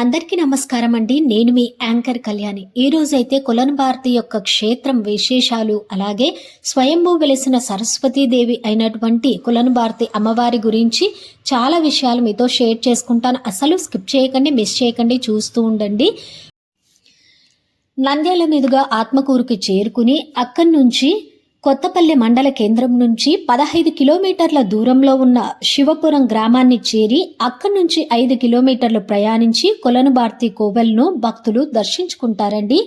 అందరికీ నమస్కారం అండి. నేను మీ యాంకర్ కళ్యాణి. ఈ రోజైతే కులన్ భారతి యొక్క క్షేత్రం విశేషాలు అలాగే స్వయంభూ వెలిసిన సరస్వతీదేవి అయినటువంటి కులన్ భారతి అమ్మవారి గురించి చాలా విషయాలు మీతో షేర్ చేసుకుంటాను. అసలు స్కిప్ చేయకండి మిస్ చేయకండి చూస్తూ ఉండండి. నంద్యాల మీదుగా ఆత్మకూరుకి చేరుకుని అక్కడి నుంచి కొత్తపల్లి మండల కేంద్రం నుంచి పదహైదు కిలోమీటర్ల దూరంలో ఉన్న శివపురం గ్రామాన్ని చేరి అక్కడి నుంచి ఐదు కిలోమీటర్లు ప్రయాణించి కొలనుబార్తి కోవెల్ను భక్తులు దర్శించుకుంటారండి.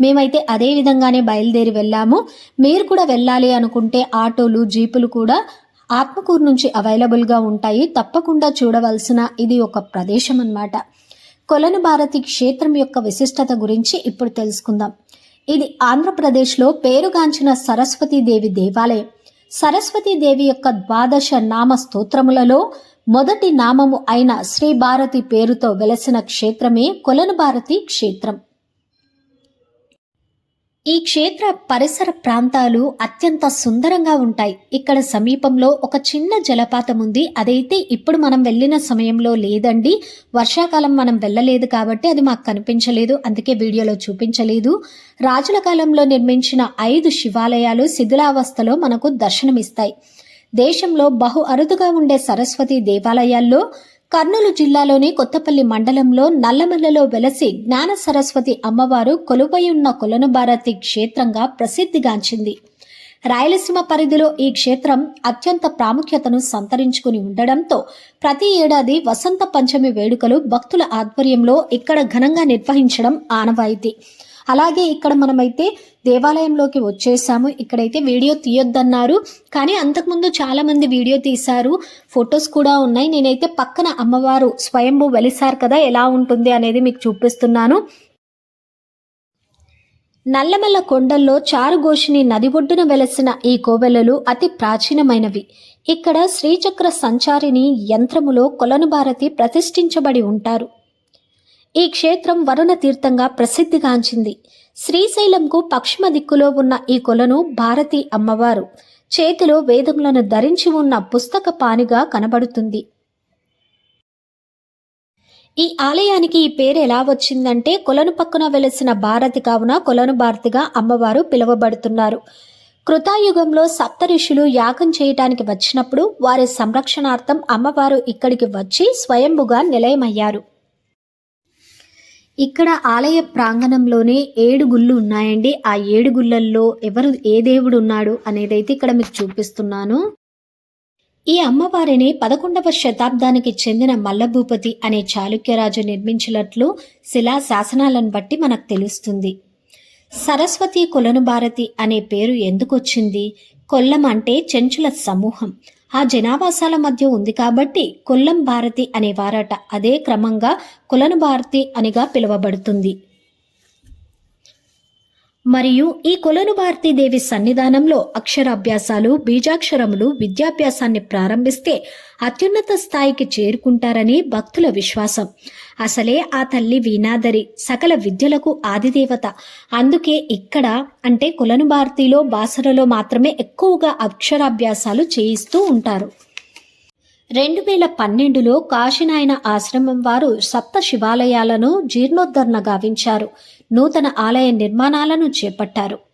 మేమైతే అదే విధంగానే బయలుదేరి వెళ్ళాము. మీరు కూడా వెళ్ళాలి అనుకుంటే ఆటోలు జీపులు కూడా ఆత్మకూరు నుంచి అవైలబుల్గా ఉంటాయి. తప్పకుండా చూడవలసిన ఇది ఒక ప్రదేశం అన్నమాట కొలను భారతి క్షేత్రం యొక్క విశిష్టత గురించి ఇప్పుడు తెలుసుకుందాం. ఇది ఆంధ్రప్రదేశ్లో పేరుగాంచిన సరస్వతీదేవి దేవాలయం. సరస్వతీదేవి యొక్క ద్వాదశ నామ స్తోత్రములలో మొదటి నామము అయిన శ్రీ భారతి పేరుతో వెలసిన క్షేత్రమే కొలను భారతి క్షేత్రం. ఈ క్షేత్ర పరిసర ప్రాంతాలు అత్యంత సుందరంగా ఉంటాయి. ఇక్కడ సమీపంలో ఒక చిన్న జలపాతం ఉంది. అదైతే ఇప్పుడు మనం వెళ్ళిన సమయంలో లేదండి. వర్షాకాలం మనం వెళ్ళలేదు కాబట్టి అది మాకు కనిపించలేదు. అందుకే వీడియోలో చూపించలేదు. రాజుల కాలంలో నిర్మించిన ఐదు శివాలయాలు శిథిలావస్థలో మనకు దర్శనమిస్తాయి. దేశంలో బహు అరుదుగా ఉండే సరస్వతి దేవాలయాల్లో కర్నూలు జిల్లాలోని కొత్తపల్లి మండలంలో నల్లమల్లలో వెలసి జ్ఞాన సరస్వతి అమ్మవారు కొలువైయున్న కొలనుభారతి క్షేత్రంగా ప్రసిద్ధిగాంచింది. రాయలసీమ పరిధిలో ఈ క్షేత్రం అత్యంత ప్రాముఖ్యతను సంతరించుకుని ఉండడంతో ప్రతి ఏడాది వసంత పంచమి వేడుకలు భక్తుల ఆధ్వర్యంలో ఇక్కడ ఘనంగా నిర్వహించడం ఆనవాయితీ. అలాగే ఇక్కడ మనమైతే దేవాలయంలోకి వచ్చేసాము. ఇక్కడైతే వీడియో తీయొద్దన్నారు. కానీ అంతకుముందు చాలామంది వీడియో తీశారు. ఫొటోస్ కూడా ఉన్నాయి. నేనైతే పక్కన అమ్మవారు స్వయంభూ వెలిసారు కదా ఎలా ఉంటుంది అనేది మీకు చూపిస్తున్నాను. నల్లమల్ల కొండల్లో చారుగోషిని నది ఒడ్డున వెలసిన ఈ కోవెలలు అతి ప్రాచీనమైనవి. ఇక్కడ శ్రీచక్ర సంచారిని యంత్రములో కొలను భారతి ప్రతిష్ఠించబడి ఉంటారు. ఈ క్షేత్రం వరుణ తీర్థంగా ప్రసిద్ధిగాంచింది. శ్రీశైలంకు పశ్చిమ దిక్కులో ఉన్న ఈ కొలను భారతి అమ్మవారు చేతిలో వేదములను ధరించి ఉన్న పుస్తక పానిగా కనబడుతుంది. ఈ ఆలయానికి ఈ పేరు ఎలా వచ్చిందంటే కొలను పక్కన వెలసిన భారతి కావున కొలను భారతిగా అమ్మవారు పిలువబడుతున్నారు. కృతాయుగంలో సప్త ఋషులు యాగం చేయటానికి వచ్చినప్పుడు వారి సంరక్షణార్థం అమ్మవారు ఇక్కడికి వచ్చి స్వయంభుగా నిలయమయ్యారు. ఇక్కడ ఆలయ ప్రాంగణంలోనే ఏడు గుళ్ళు ఉన్నాయండి. ఆ ఏడు గుళ్ళల్లో ఎవరు ఏ దేవుడు ఉన్నాడు అనేదైతే ఇక్కడ మీకు చూపిస్తున్నాను. ఈ అమ్మవారిని పదకొండవ శతాబ్దానికి చెందిన మల్లభూపతి అనే చాళుక్యరాజు నిర్మించినట్లు శిలా శాసనాలను బట్టి మనకు తెలుస్తుంది. సరస్వతి కొలను భారతి అనే పేరు ఎందుకొచ్చింది కొల్లం అంటే చెంచుల సమూహం. ఆ జనావాసాల మధ్య ఉంది కాబట్టి కొల్లం భారతి అనేవారట అదే క్రమంగా కులను భారతి అనిగా పిలువబడుతుంది. మరియు ఈ కొలను భారతీదేవి సన్నిధానంలో అక్షరాభ్యాసాలు బీజాక్షరములు విద్యాభ్యాసాన్ని ప్రారంభిస్తే అత్యున్నత స్థాయికి చేరుకుంటారని భక్తుల విశ్వాసం. అసలే ఆ తల్లి వీణాదరి సకల విద్యలకు ఆదిదేవత. అందుకే ఇక్కడ అంటే కులను భారతిలో బాసరలో మాత్రమే ఎక్కువగా అక్షరాభ్యాసాలు చేయిస్తూ ఉంటారు. రెండు వేల పన్నెండులో కాశీనాయన ఆశ్రమం వారు సప్త శివాలయాలను జీర్ణోద్ధరణ గావించారు. నూతన ఆలయ నిర్మాణాలను చేపట్టారు.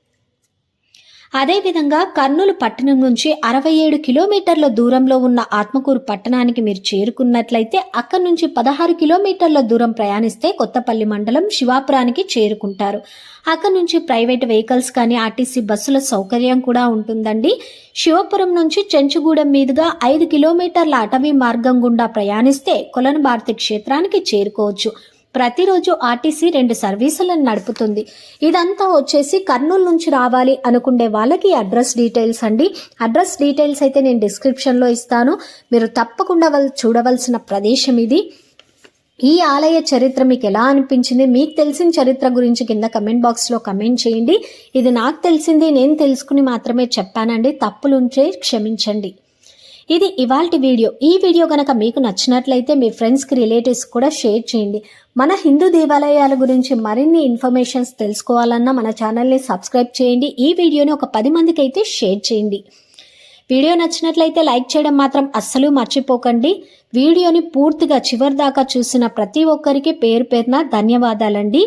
అదేవిధంగా కర్నూలు పట్టణం నుంచి అరవై ఏడు కిలోమీటర్ల దూరంలో ఉన్న ఆత్మకూరు పట్టణానికి మీరు చేరుకున్నట్లయితే అక్కడి నుంచి పదహారు కిలోమీటర్ల దూరం ప్రయాణిస్తే కొత్తపల్లి మండలం శివాపురానికి చేరుకుంటారు. అక్కడి నుంచి ప్రైవేట్ వెహికల్స్ కానీ ఆర్టీసీ బస్సుల సౌకర్యం కూడా ఉంటుందండి. శివపురం నుంచి చెంచుగూడెం మీదుగా ఐదు కిలోమీటర్ల అటవీ మార్గం గుండా ప్రయాణిస్తే కొలనుభారతి క్షేత్రానికి చేరుకోవచ్చు. ప్రతిరోజు ఆర్టీసీ రెండు సర్వీసులను నడుపుతుంది. ఇదంతా వచ్చేసి కర్నూలు నుంచి రావాలి అనుకునే వాళ్ళకి అడ్రస్ డీటెయిల్స్ అండి. అడ్రస్ డీటెయిల్స్ అయితే నేను డిస్క్రిప్షన్లో ఇస్తాను. మీరు తప్పకుండా వాళ్ళు చూడవలసిన ప్రదేశం ఇది. ఈ ఆలయ చరిత్ర మీకు ఎలా అనిపించింది? మీకు తెలిసిన చరిత్ర గురించి కింద కమెంట్ బాక్స్లో కమెంట్ చేయండి. ఇది నాకు తెలిసింది నేను తెలుసుకుని మాత్రమే చెప్పానండి. తప్పులుంచే క్షమించండి. ఇది ఇవాల్టి వీడియో. ఈ వీడియో కనుక మీకు నచ్చినట్లయితే మీ ఫ్రెండ్స్కి రిలేటివ్స్ కూడా షేర్ చేయండి. మన హిందూ దేవాలయాల గురించి మరిన్ని ఇన్ఫర్మేషన్స్ తెలుసుకోవాలన్నా మన ఛానల్ని సబ్స్క్రైబ్ చేయండి. ఈ వీడియోని ఒక పది మందికి అయితే షేర్ చేయండి. వీడియో నచ్చినట్లయితే లైక్ చేయడం మాత్రం అస్సలు మర్చిపోకండి. వీడియోని పూర్తిగా చివరి దాకా చూసిన ప్రతి ఒక్కరికి పేరు పేరున ధన్యవాదాలండి.